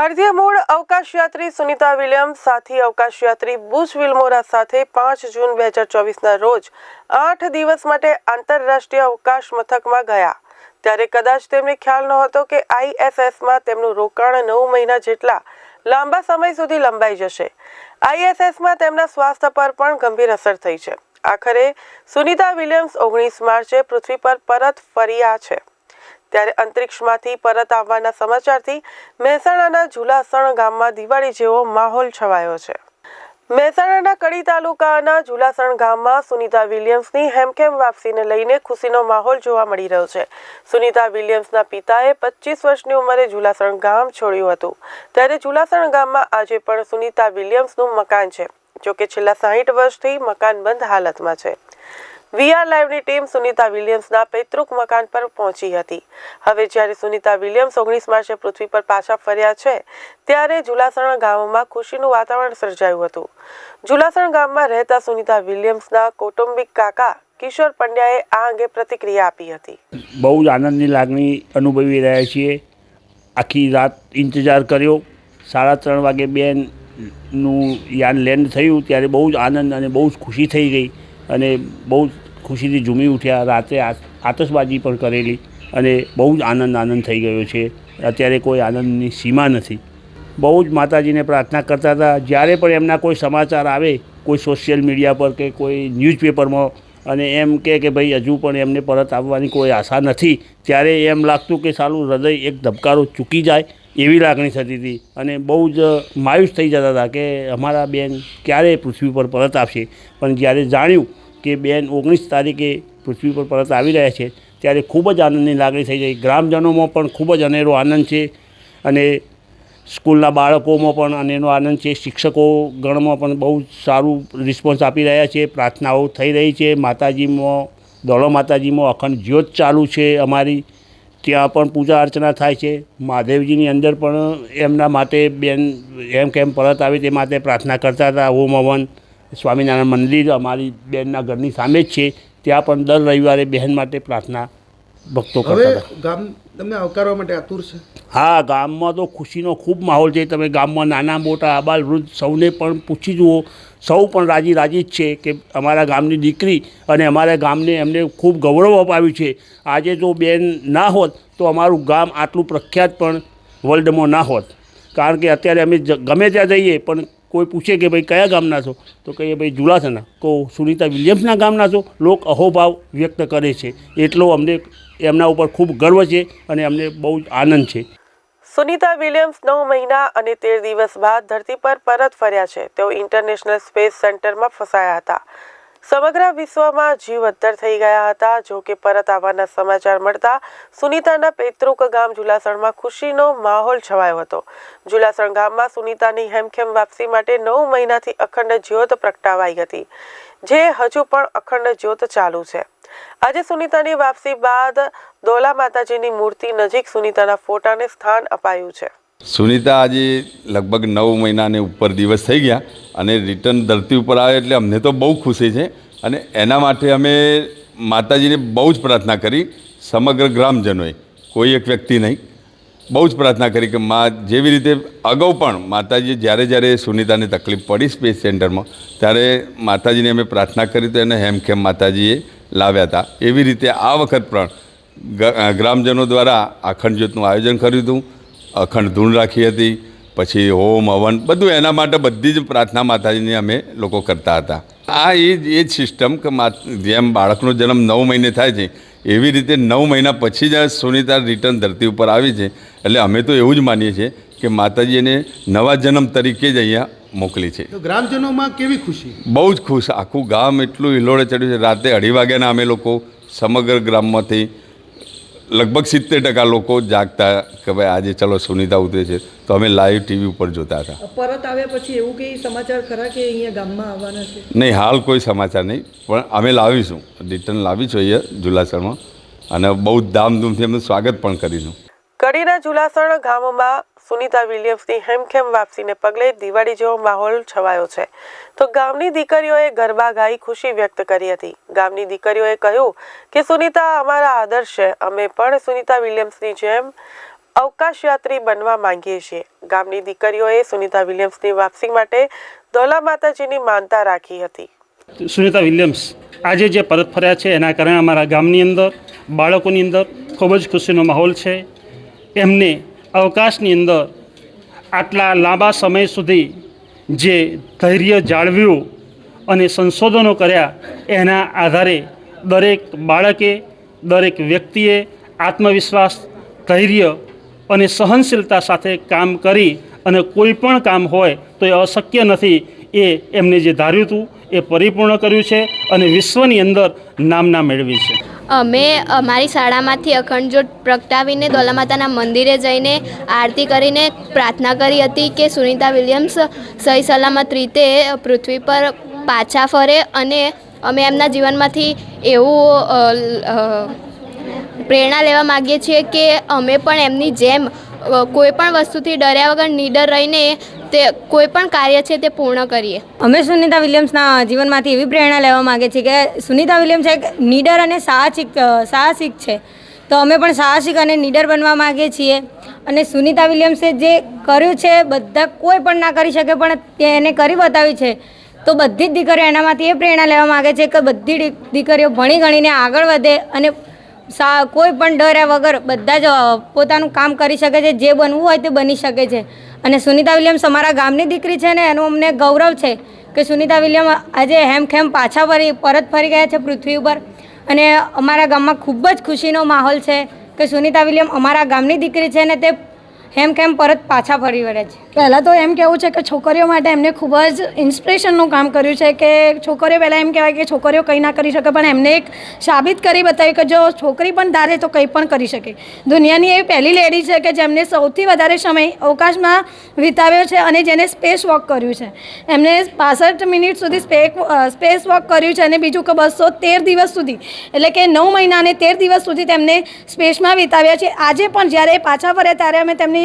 ભારતીય મૂળ અવકાશયાત્રી સુનિતા વિલિયમ્સ, સાથી અવકાશયાત્રી બુશ વિલ્મોરા સાથે પાંચ જૂન બે હજાર ચોવીસના રોજ આઠ દિવસ માટે આંતરરાષ્ટ્રીય અવકાશ મથકમાં ગયા. ત્યારે કદાચ તેમને ખ્યાલ નહોતો કે આઈએસએસમાં તેમનું રોકાણ નવ મહિના જેટલા લાંબા સમય સુધી લંબાઈ જશે. આઈએસએસમાં તેમના સ્વાસ્થ્ય પર પણ ગંભીર અસર થઈ છે. આખરે સુનિતા વિલિયમ્સ ઓગણીસ માર્ચે પૃથ્વી પર પરત ફર્યા છે. ત્યારે અંતરિક્ષમાંથી પરત આવવાના સમાચારથી મહેસાણાના ઝુલાસણ ગામમાં દિવાળી જેવો માહોલ છવાયો છે. મહેસાણાના કડી તાલુકાના ઝુલાસણ ગામમાં સુનિતા વિલિયમ્સની હેમખેમ વાપસીને લઈને ખુશીનો માહોલ જોવા મળી રહ્યો છે. સુનિતા વિલિયમ્સના પિતાએ પચીસ વર્ષની ઉંમરે ઝુલાસણ ગામ છોડ્યું હતું. ત્યારે ઝુલાસણ ગામમાં આજે પણ સુનિતા વિલિયમ્સનું મકાન છે, જોકે છેલ્લા સાહીઠ વર્ષથી મકાન બંધ હાલતમાં છે. વીઆર લાઈવની ટીમ સુનિતા વિલિયમ્સના પૈતૃક મકાન પર પહોંચી હતી. હવે જ્યારે સુનિતા વિલિયમ્સ ઓગણીસ માર્ચે પૃથ્વી પર પાછા ફર્યા છે, ત્યારે જુલાસણ ગામમાં ખુશીનું વાતાવરણ સર્જાયું હતું. જુલાસણ ગામમાં રહેતા સુનિતા વિલિયમ્સના કૌટુંબિક કાકા કિશોર પંડ્યાએ આ અંગે પ્રતિક્રિયા આપી હતી. બહુ જ આનંદની લાગણી અનુભવી રહ્યા છીએ. આખી રાત ઇંતજાર કર્યો. સાડા ત્રણ વાગે બેનનું યાન લેન્ડ થયું, ત્યારે બહુ જ આનંદ અને બહુ જ ખુશી થઈ ગઈ. અને બહુ ખુશીથી ઝૂમી ઉઠ્યા. રાત્રે આતશબાજી પણ કરેલી અને બહુ જ આનંદ આનંદ થઈ ગયો છે. અત્યારે કોઈ આનંદની સીમા નથી. બહુ જ માતાજીને પ્રાર્થના કરતા હતા. જ્યારે પણ એમના કોઈ સમાચાર આવે, કોઈ સોશિયલ મીડિયા પર કે કોઈ ન્યૂઝપેપરમાં અને એમ કહે કે ભાઈ, હજુ પણ એમને પરત આવવાની કોઈ આશા નથી. ત્યારે એમ લાગતું કે સારું હૃદય એક ધબકારો ચૂકી જાય એવી લાગણી થતી હતી અને બહુ જ માયુસ થઈ જતા હતા કે અમારા બેન ક્યારે પૃથ્વી પર પરત આવશે. પણ જ્યારે જાણ્યું કે બેન ઓગણીસ તારીખે પૃથ્વી પર પરત આવી રહ્યા છે, ત્યારે ખૂબ જ આનંદની લાગણી થઈ ગઈ. ગ્રામજનોમાં પણ ખૂબ જ અનેરો આનંદ છે અને સ્કૂલના બાળકોમાં પણ અનેરો આનંદ છે. શિક્ષકો ગણમાં પણ બહુ સારું રિસ્પોન્સ આપી રહ્યા છે. પ્રાર્થનાઓ થઈ રહી છે. માતાજીમાં દોડો માતાજીમાં અખંડ જ્યોત ચાલુ છે અમારી. ત્યાં પણ પૂજા અર્ચના થાય છે. મહાદેવજીની અંદર પણ એમના માટે બેન એમ કેમ પરત આવે તે માટે પ્રાર્થના કરતા હતા. ઓમ હવન. સ્વામિનારાયણ મંદિર અમારી બેનના ઘરની સામે જ છે. ત્યાં પણ દર રવિવારે બહેન માટે પ્રાર્થના ભક્તો હવે ગામ તમને આવકારવા માટે આતુર છે? હા ગામમાં તો ખુશીનો ખૂબ માહોલ છે. તમે ગામમાં નાના મોટા આબાલ વૃદ્ધ સૌને પણ પૂછી જુઓ. સૌ પણ રાજી રાજી જ છે કે અમારા ગામની દીકરી અને અમારા ગામને એમને ખૂબ ગૌરવ અપાવ્યું છે. આજે જો બેન ના હોત તો અમારું ગામ આટલું પ્રખ્યાત પણ વર્લ્ડમાં ના હોત. કારણ કે અત્યારે અમે ગમે ત્યાં જઈએ પણ કોઈ પૂછે કે ભાઈ કયા ગામના છો? તો કહીએ ભાઈ જુલાસના કહો, સુનિતા વિલિયમ્સના ગામના છો? લોક અહોભાવ વ્યક્ત કરે છે. એટલો અમને એમના ઉપર ખૂબ ગર્વ છે અને અમને બહુ જ આનંદ છે. સુનિતા વિલિયમ્સ નવ મહિના અને તેર દિવસ બાદ ધરતી પર પરત ફર્યા છે. તેઓ ઇન્ટરનેશનલ સ્પેસ સેન્ટરમાં ફસાયા હતા. સમગ્ર વિશ્વમાં જીવ અદ્ધર થઈ ગયા હતા. જો કે પરત આવવાના સમાચાર મળતા સુનિતાના પૈતૃક ગામ જુલાસણમાં ખુશીનો માહોલ છવાયો હતો. જુલાસણ ગામમાં સુનિતાની હેમખેમ વાપસી માટે નવ મહિનાથી અખંડ જ્યોત પ્રગટાવાઈ હતી, જે હજુ પણ અખંડ જ્યોત ચાલુ છે. આજે સુનિતાની વાપસી બાદ દોલા માતાજીની મૂર્તિ નજીક સુનિતાના ફોટાને સ્થાન અપાયું છે. સુનિતા આજે લગભગ નવ મહિનાને ઉપર દિવસ થઈ ગયા અને રિટર્ન ધરતી ઉપર આવે એટલે અમને તો બહુ ખુશી છે અને એના માટે અમે માતાજીને બહુ જ પ્રાર્થના કરી સમગ્ર ગ્રામજનોએ, કોઈ એક વ્યક્તિ નહીં, બહુ જ પ્રાર્થના કરી કે મા જેવી રીતે અગાઉ પણ માતાજીએ જ્યારે જ્યારે સુનિતાને તકલીફ પડી સ્પેસ સેન્ટરમાં, ત્યારે માતાજીને અમે પ્રાર્થના કરી તો એને હેમખેમ માતાજીએ લાવ્યા હતા. એવી રીતે આ વખત પણ ગ્રામજનો દ્વારા આખંડ જ્યોતનું આયોજન કર્યું હતું. અખંડ ધૂન રાખી હતી પછી હોમ હવન બધું એના માટે બધી જ પ્રાર્થના માતાજીની અમે લોકો કરતા હતા. આ એ જ એ જ સિસ્ટમ કે મા જેમ બાળકનો જન્મ નવ મહિને થાય છે એવી રીતે નવ મહિના પછી જ સુનિતા રિટર્ન ધરતી ઉપર આવી છે. એટલે અમે તો એવું જ માનીએ છીએ કે માતાજી એને નવા જન્મ તરીકે જ અહીંયા મોકલી છે. ગ્રામજનોમાં કેવી ખુશી? બહુ જ ખુશ. આખું ગામ એટલું હિલોળે ચડ્યું છે. રાતે અઢી વાગ્યાના અમે લોકો સમગ્ર ગ્રામમાંથી લગભગ સિત્તેર ટકા લોકો જાગતા કે ભાઈ આજે ચલો સુનિતા ઉતરે છે. તો અમે લાઈવ ટીવી ઉપર જોતા હતા. પરત આવ્યા પછી એવું કંઈ સમાચાર ખરા કે અહીંયા ગામમાં આવવાના છે? નહીં હાલ કોઈ સમાચાર નહીં. પણ અમે લાવીશું. રિટર્ન લાવીશું અહીંયા જુલાસરમાં અને બહુ જ ધામધૂમથી એમનું સ્વાગત પણ કરીશું. કડીના જુલાસણ ગામમાં સુનિતા વિલિયમ્સની હેમખેમ વાપસીને પગલે દિવાળી જેવો માહોલ છવાયો છે. તો ગામની દીકરીઓએ ગરબા ગાઈ ખુશી વ્યક્ત કરી હતી. ગામની દીકરીઓએ કહ્યું કે, સુનિતા, અમારા આદર્શ છે. અમે પણ સુનિતા વિલિયમ્સની જેમ અવકાશયાત્રી બનવા માંગીએ છીએ. ગામની દીકરીઓએ સુનિતા વિલિયમ્સની વાપસી માટે ધોલા માતાજીની માનતા રાખી હતી. સુનિતા વિલિયમ્સ, આજે જે પરત ફર્યા છે, એના કારણે અમારા ગામની અંદર, બાળકોની અંદર ખૂબ જ ખુશીનો માહોલ છે. એમને અવકાશની અંદર આટલા લાંબા સમય સુધી જે ધૈર્ય જાળવ્યું અને સંશોધનો કર્યા, એના આધારે દરેક બાળકે, દરેક વ્યક્તિએ આત્મવિશ્વાસ, ધૈર્ય અને સહનશીલતા સાથે કામ કરી અને કોઈ પણ કામ હોય તો એ અશક્ય નથી. એ એમને જે ધાર્યું હતું, એ પરિપૂર્ણ કર્યું છે અને વિશ્વની અંદર નામના મેળવી છે. અમે અમારી શાળામાંથી અખંડ જ્યોત પ્રગટાવીને દોલા માતાના મંદિરે જઈને આરતી કરીને પ્રાર્થના કરી હતી કે સુનિતા વિલિયમ્સ સહી સલામત રીતે પૃથ્વી પર પાછા ફરે અને અમે એમના જીવનમાંથી એવું પ્રેરણા લેવા માગીએ છીએ કે અમે પણ એમની જેમ કોઈ પણ વસ્તુથી ડર્યા વગર નીડર રહીને તે કોઈ પણ કાર્ય છે તે પૂર્ણ કરીએ. અમે સુનિતા વિલિયમ્સના જીવનમાંથી એવી પ્રેરણા લેવા માગીએ છીએ કે સુનિતા વિલિયમ્સ એક નીડર અને સાહસિક સાહસિક છે. તો અમે પણ સાહસિક અને નીડર બનવા માગીએ છીએ. અને સુનિતા વિલિયમ્સે જે કર્યું છે બધા કોઈ પણ ના કરી શકે પણ એને કરી બતાવી છે. તો બધી જ દીકરીઓ એનામાંથી એ પ્રેરણા લેવા માગે છે કે બધી દીકરીઓ ભણી ગણીને આગળ વધે અને સા કોઈ પણ ડર્યા વગર બધા જ પોતાનું કામ કરી શકે છે, જે બનવું હોય તે બની શકે છે. અને સુનિતા વિલિયમ્સ અમારા ગામની દીકરી છે ને, એનું અમને ગૌરવ છે કે સુનિતા વિલિયમ આજે હેમખેમ પાછા ફરી, પરત ફરી ગયા છે પૃથ્વી ઉપર. અને અમારા ગામમાં ખૂબ જ ખુશીનો માહોલ છે કે સુનિતા વિલિયમ અમારા ગામની દીકરી છે ને, તે હેમખેમ પરત પાછા ફરી વળ્યા છે? પહેલાં તો એમ કહેવું છે કે છોકરીઓ માટે એમને ખૂબ જ ઇન્સ્પિરેશનનું કામ કર્યું છે કે છોકરીઓ પહેલાં એમ કહેવાય કે છોકરીઓ કંઈ ના કરી શકે, પણ એમને એક સાબિત કરી બતાવ્યું કે જો છોકરી પણ ધારે તો કંઈ પણ કરી શકે. દુનિયાની એ પહેલી લેડી છે કે જેમને સૌથી વધારે સમય અવકાશમાં વિતાવ્યો છે અને જેને સ્પેસ વોક કર્યું છે. એમને પાસઠ મિનિટ સુધી સ્પેક સ્પેસ વોક કર્યું છે અને બીજું કે બસો તેર દિવસ સુધી, એટલે કે નવ મહિના અને તેર દિવસ સુધી તેમને સ્પેસમાં વિતાવ્યા છે. આજે પણ જ્યારે પાછા ફરે ત્યારે અમે તેમની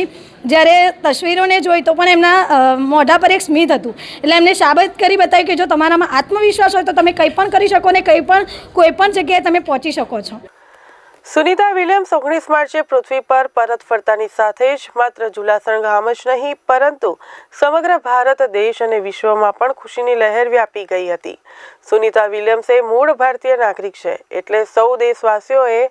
જ્યારે તસવીરોને જોઈ તો પણ એમના મોઢા પર એક સ્મિત હતું. એટલે એમને સાબિત કરી બતાવ્યું કે જો તમારામાં આત્મવિશ્વાસ હોય તો તમે કંઈ પણ કરી શકો ને કંઈ પણ, કોઈ પણ જગ્યાએ તમે પહોંચી શકો છો. સુનિતા વિલિયમ્સ ઓગણીસ માર્ચે પૃથ્વી પર પરત ફરતાની સાથે જ માત્ર જુલાસણ ગામ જ નહીં, પરંતુ સમગ્ર ભારત, દેશ અને વિશ્વમાં પણ ખુશીની લહેર વ્યાપી ગઈ હતી. સુનિતા વિલિયમ્સ એ મૂળ ભારતીય નાગરિક છે, એટલે સૌ દેશવાસીઓએ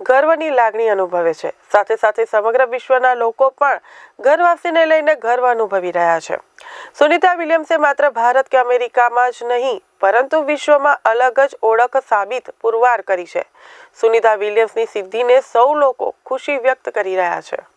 ગર્વની લાગણી અનુભવે છે. સાથે સાથે સમગ્ર વિશ્વના લોકો પણ ઘરવાસીને લઈને ગર્વ અનુભવી રહ્યા છે. સુનિતા વિલિયમ્સે માત્ર ભારત કે અમેરિકામાં જ નહીં, પરંતુ વિશ્વમાં અલગ જ ઓળખ સાબિત પુરવાર કરી છે. સુનિતા વિલિયમ્સની સિદ્ધિને સૌ લોકો ખુશી વ્યક્ત કરી રહ્યા છે.